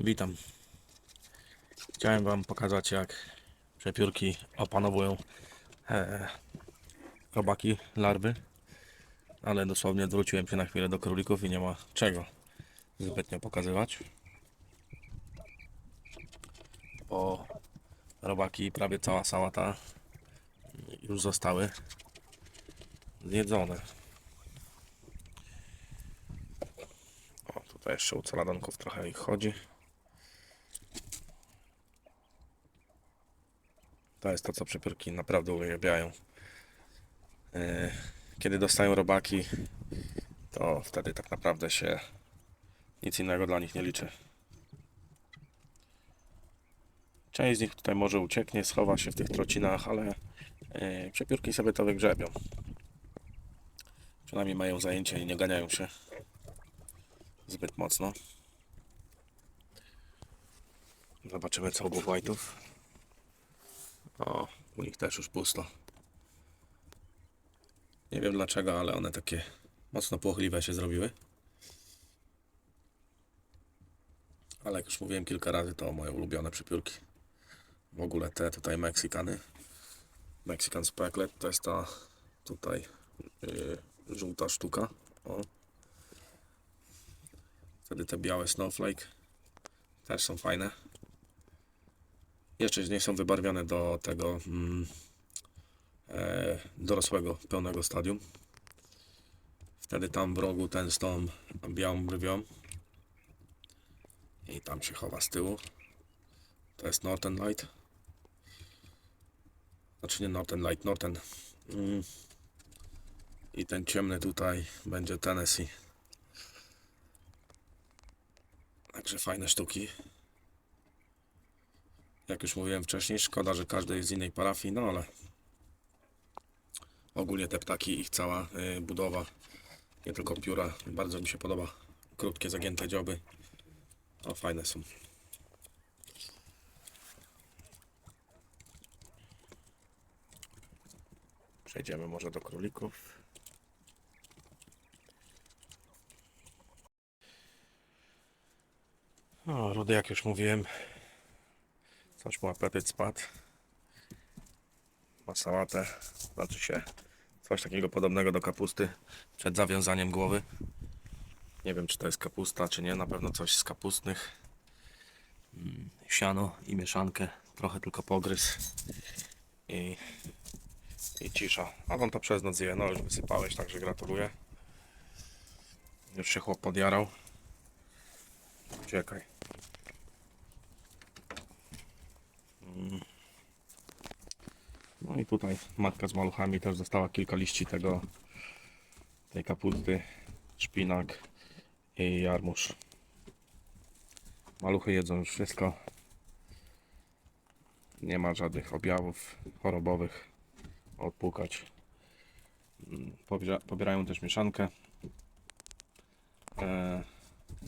Witam. Chciałem Wam pokazać, jak przepiórki opanowują e, robaki, larwy, ale dosłownie odwróciłem się na chwilę do królików i nie ma czego zbytnio pokazywać. Bo robaki prawie cała sałata już zostały zjedzone. O, tutaj jeszcze u trochę ich chodzi. To jest to, co przepiórki naprawdę uwielbiają. E, Kiedy dostają robaki, to wtedy tak naprawdę się nic innego dla nich nie liczy. Część z nich tutaj może ucieknie, schowa się w tych trocinach, ale e, przepiórki sobie to wygrzebią. Przynajmniej mają zajęcie i nie ganiają się zbyt mocno. Zobaczymy co u White'ów. O, u nich też już pusto. Nie wiem dlaczego, ale one takie mocno płochliwe się zrobiły. Ale jak już mówiłem kilka razy, to moje ulubione przypiórki. W ogóle te tutaj Meksykany. Mexican Specklet to jest ta tutaj yy, żółta sztuka. O. Wtedy te białe Snowflake też są fajne. Jeszcze nie są wybarwione do tego mm, e, dorosłego, pełnego stadium. Wtedy tam w rogu ten z tą białą brwią i tam się chowa z tyłu. To jest Northern Light. Znaczy nie Northern Light, Northern. Mm. I ten ciemny tutaj będzie Tennessee. Także fajne sztuki. Jak już mówiłem wcześniej, szkoda, że każdy jest z innej parafii, no ale ogólnie te ptaki, ich cała y, budowa, nie tylko pióra, bardzo mi się podoba. Krótkie, zagięte dzioby. No fajne są. Przejdziemy może do królików. O, rudy jak już mówiłem, Coś mu apetyt spadł. Ma sałatę, znaczy się coś takiego podobnego do kapusty przed zawiązaniem głowy. Nie wiem, czy to jest kapusta, czy nie. Na pewno coś z kapustnych. Mm, Siano i mieszankę. Trochę tylko pogryz. I, i cisza. A on to przez noc je. No już wysypałeś, także gratuluję. Już się chłop podjarał. Uciekaj. No i tutaj matka z maluchami też dostała kilka liści tego tej kapusty, szpinak i jarmuż. Maluchy jedzą już wszystko. Nie ma żadnych objawów chorobowych. Odpukać. Mm, pobiera- Pobierają też mieszankę. E,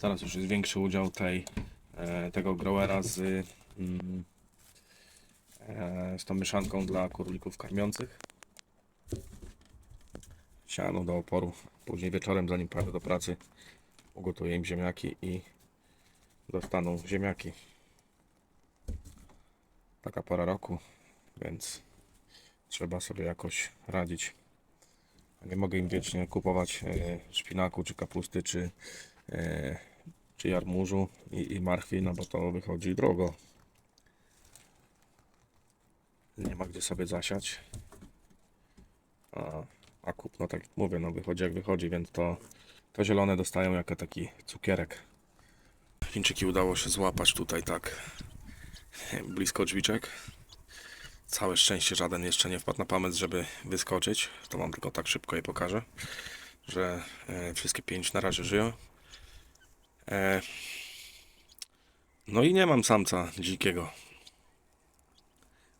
Teraz już jest większy udział tej, e, tego growera z mm, z tą mieszanką dla królików karmiących. Siano do oporu. Później wieczorem, zanim pójdę do pracy, ugotuję im ziemniaki i dostaną ziemniaki. Taka pora roku, więc trzeba sobie jakoś radzić. Nie mogę im wiecznie kupować e, szpinaku, czy kapusty, czy, e, czy jarmużu i, i marchwi, no bo to wychodzi drogo nie ma gdzie sobie zasiać. A, a kupno, tak jak mówię, no wychodzi jak wychodzi, więc to, to zielone dostają jako taki cukierek. Chińczyki udało się złapać tutaj tak blisko drzwiczek. Całe szczęście żaden jeszcze nie wpadł na pomysł, żeby wyskoczyć. To wam tylko tak szybko je pokażę, że e, wszystkie pięć na razie żyją. E, no i nie mam samca dzikiego.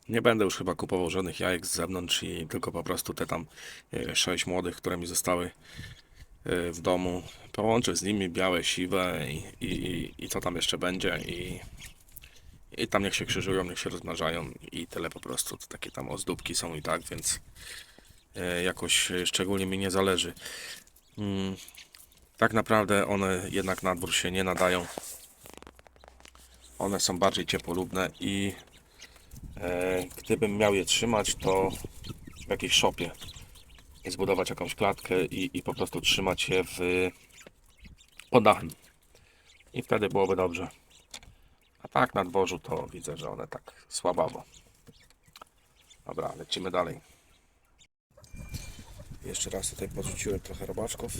Nie będę już chyba kupował żadnych jajek z zewnątrz i tylko po prostu te tam e, sześć młodych, które mi zostały e, w domu. Połączę z nimi białe, siwe i, i, i, co tam jeszcze będzie i, i tam niech się krzyżują, niech się rozmnażają i tyle po prostu. To takie tam ozdóbki są i tak, więc e, jakoś szczególnie mi nie zależy. Mm, tak naprawdę one jednak na dwór się nie nadają. one są bardziej ciepłolubne i gdybym miał je trzymać, to w jakiejś szopie zbudować jakąś klatkę i, i po prostu trzymać je w pod dachem. I wtedy byłoby dobrze. A tak na dworzu to widzę, że one tak słabawo. Dobra, lecimy dalej. Jeszcze raz tutaj podrzuciłem trochę robaczków.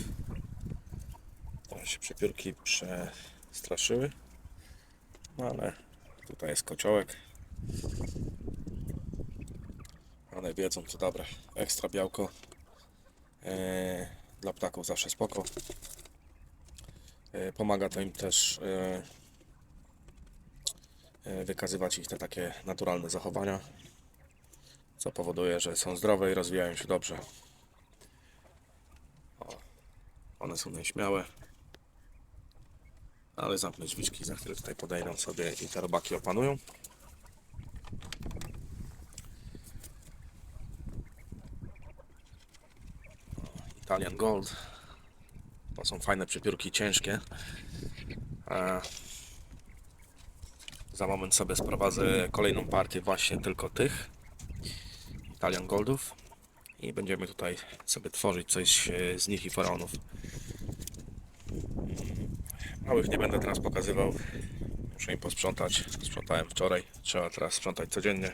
Trochę się przepiórki przestraszyły. No ale tutaj jest kociołek. One wiedzą co dobre. Ekstra białko. Eee, dla ptaków zawsze spoko. Eee, pomaga to im też e, wykazywać ich te takie naturalne zachowania, co powoduje, że są zdrowe i rozwijają się dobrze. O, one są nieśmiałe, ale zamknę drzwiczki, za chwilę tutaj podejdą sobie i te robaki opanują. Italian Gold. To są fajne przepiórki, ciężkie. E, za moment sobie sprowadzę kolejną partię właśnie tylko tych Italian Goldów i będziemy tutaj sobie tworzyć coś e, z nich i faraonów. Małych nie będę teraz pokazywał. Muszę im posprzątać. Sprzątałem wczoraj. Trzeba teraz sprzątać codziennie.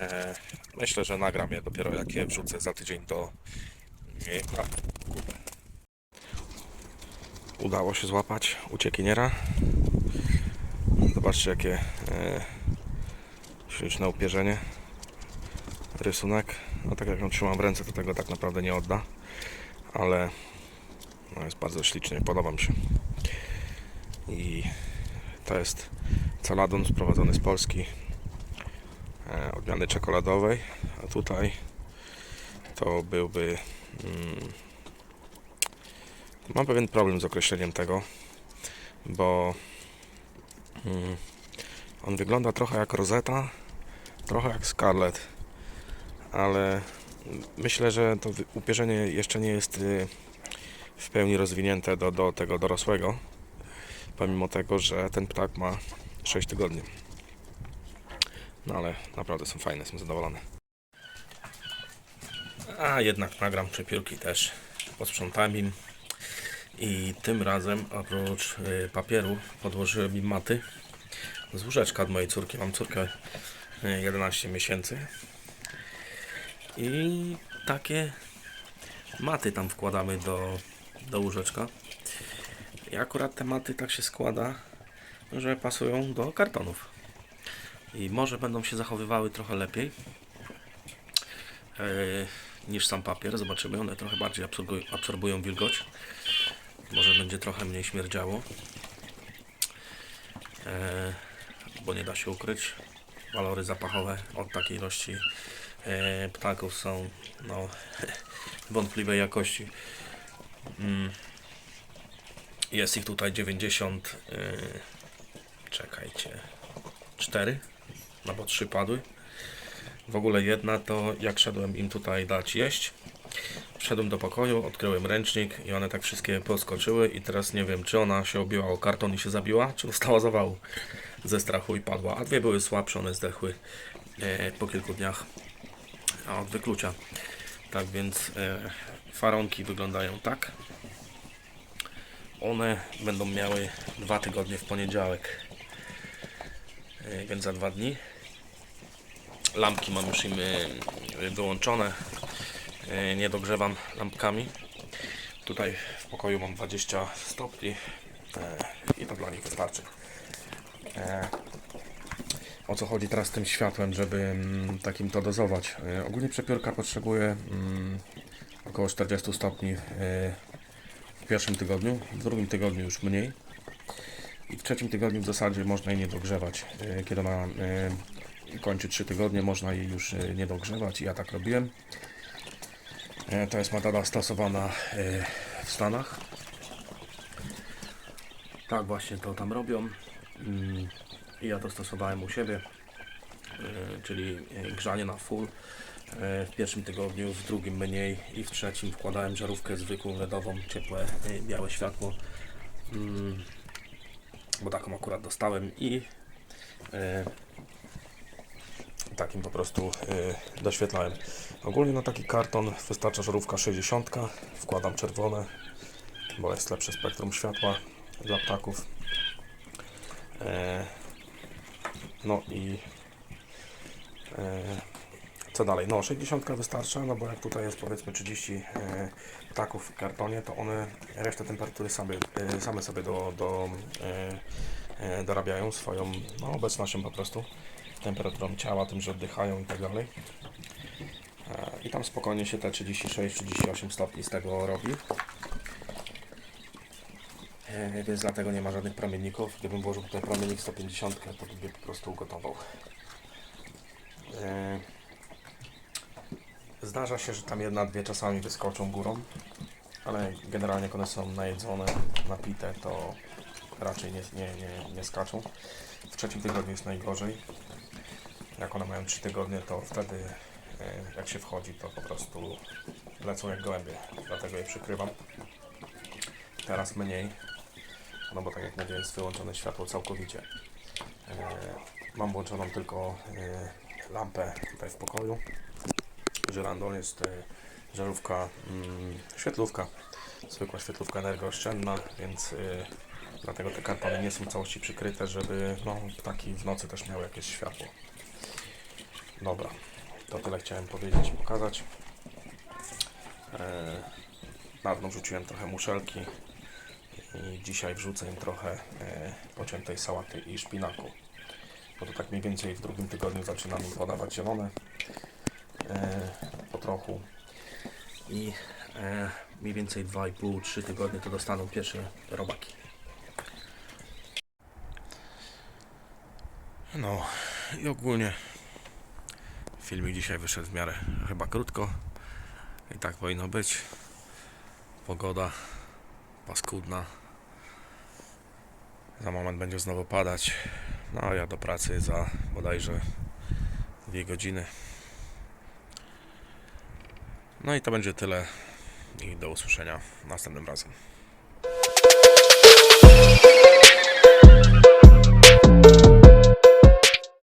E, myślę, że nagram je dopiero jak je wrzucę za tydzień do Udało się złapać uciekiniera. Zobaczcie jakie e, śliczne upierzenie. Rysunek. No tak jak ją trzymam w ręce, to tego tak naprawdę nie odda. Ale no, jest bardzo ślicznie, podoba mi się. I to jest caladon sprowadzony z Polski. E, odmiany czekoladowej. A tutaj to byłby. Mm, mam pewien problem z określeniem tego, bo Mm. On wygląda trochę jak Rosetta, trochę jak Scarlet, ale myślę, że to upierzenie jeszcze nie jest y, w pełni rozwinięte do, do tego dorosłego, pomimo tego, że ten ptak ma 6 tygodni. No ale naprawdę są fajne, jestem zadowolony. A jednak nagram przepiórki też, posprzątałem im. I tym razem oprócz y, papieru podłożyłem im maty z łóżeczka od mojej córki. Mam córkę y, 11 miesięcy. I takie maty tam wkładamy do, do łóżeczka. I akurat te maty tak się składa, że pasują do kartonów. I może będą się zachowywały trochę lepiej y, niż sam papier. Zobaczymy, one trochę bardziej absorbują, wilgoć. Może będzie trochę mniej śmierdziało. E, bo nie da się ukryć. Walory zapachowe od takiej ilości e, ptaków są no, wątpliwej jakości. Mm. Jest ich tutaj 90. E, czekajcie. 4. No bo 3 padły. W ogóle jedna to jak szedłem im tutaj dać jeść. Wszedłem do pokoju, odkryłem ręcznik i one tak wszystkie poskoczyły i teraz nie wiem, czy ona się obiła o karton i się zabiła, czy dostała zawału ze strachu i padła, a dwie były słabsze, one zdechły e, po kilku dniach od wyklucia. Tak więc e, faronki wyglądają tak. One będą miały dwa tygodnie w poniedziałek, e, więc za dwa dni. Lampki mam już im e, wyłączone. E, nie dogrzewam lampkami. Tutaj w pokoju mam 20 stopni e, i to dla nich wystarczy. E, O co chodzi teraz z tym światłem, żeby mm, takim to dozować? E, Ogólnie przepiórka potrzebuje mm, około 40 stopni w pierwszym tygodniu, w drugim tygodniu już mniej. I w trzecim tygodniu w zasadzie można jej nie dogrzewać. Kiedy e, kończy 3 tygodnie, można jej już e, nie dogrzewać ja tak robiłem. E, To jest metoda stosowana e, w Stanach. Tak właśnie to tam robią. Mm, ja to stosowałem u siebie, czyli grzanie na full w pierwszym tygodniu, w drugim mniej i w trzecim wkładałem żarówkę zwykłą LEDową, ciepłe, białe światło, Mm, bo taką akurat dostałem i takim po prostu e, doświetlałem. Ogólnie na taki karton wystarcza żarówka 60, wkładam czerwone, bo jest lepsze spektrum światła dla ptaków. E, no i e, co dalej? No 60 wystarcza, no bo jak tutaj jest powiedzmy 30 e, ptaków w kartonie, to one resztę temperatury same, same sobie do, do, dorabiają swoją no, obecnością po prostu, temperaturą ciała, tym, że oddychają i tak dalej. E, I tam spokojnie się te 36-38 stopni z tego robi. E, Więc dlatego nie ma żadnych promienników. Gdybym włożył tutaj promiennik 150, to by po prostu ugotował. E, Zdarza się, że tam jedna, dwie czasami wyskoczą górą, ale generalnie jak one są najedzone, napite, to raczej nie, nie, nie, nie skaczą. W trzecim tygodniu jest najgorzej. Jak one mają 3 tygodnie, to wtedy e, jak się wchodzi, to po prostu lecą jak gołębie. Dlatego je przykrywam. Teraz mniej, no bo tak jak mówię, jest wyłączone światło całkowicie. E, Mam włączoną tylko e, lampę tutaj w pokoju. Żyrandol jest żarówka, mm, świetlówka, zwykła świetlówka energooszczędna, więc e, dlatego te kartony nie są w całości przykryte, żeby no, ptaki w nocy też miały jakieś światło. Dobra, to tyle chciałem powiedzieć i pokazać. E, na dno wrzuciłem trochę muszelki i dzisiaj wrzucę im trochę e, pociętej sałaty i szpinaku. Bo to tak mniej więcej w drugim tygodniu zaczynam im podawać zielone e, po trochu i e, mniej więcej 2,5-3 tygodnie to dostaną pierwsze robaki. No i ogólnie filmik dzisiaj wyszedł w miarę chyba krótko i tak powinno być. Pogoda paskudna. Za moment będzie znowu padać. No a ja do pracy za bodajże dwie godziny. No i to będzie tyle i do usłyszenia następnym razem.